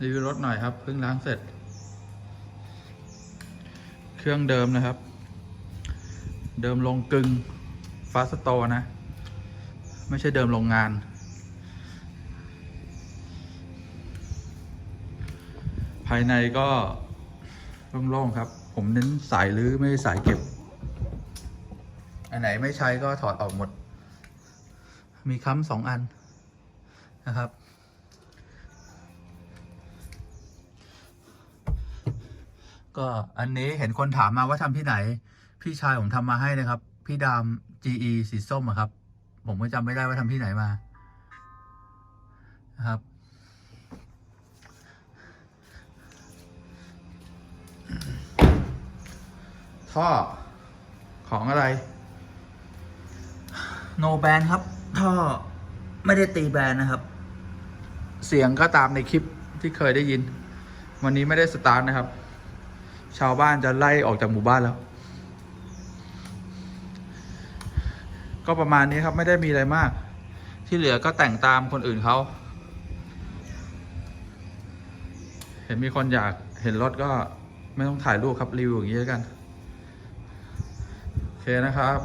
รีวิวรถหน่อยครับเพิ่งล้างเสร็จ เครื่องเดิมนะครับ เดิมลงกึงฟาสโตนะ ไม่ใช่เดิมโรงงาน ภายในก็โล่งๆครับ ผมเน้นสายรื้อไม่ใช่สายเก็บ อันไหนไม่ใช้ก็ถอดออกหมด มีค้ำสองอันนะครับ ก็อันนี้เห็นคนถามมาว่าทำที่ไหน พี่ชายผมทำมาให้นะครับ พี่ดาม GE สีส้มอะครับ ผมก็จำไม่ได้ว่าทำที่ไหนมานะครับ ท่อของอะไร โนแบนครับ ท่อไม่ได้ตีแบนนะครับ เสียงก็ตามในคลิปที่เคยได้ยิน วันนี้ไม่ได้สตาร์ทนะครับ ชาวบ้านจะไล่ออกจากหมู่บ้านแล้ว ก็ประมาณนี้ครับไม่ได้มีอะไรมาก ที่เหลือก็แต่งตามคนอื่นเขา เห็นมีคนอยากเห็นรถก็ไม่ต้องถ่ายรูปครับรีวิวอย่างนี้แล้วกัน โอเคนะครับ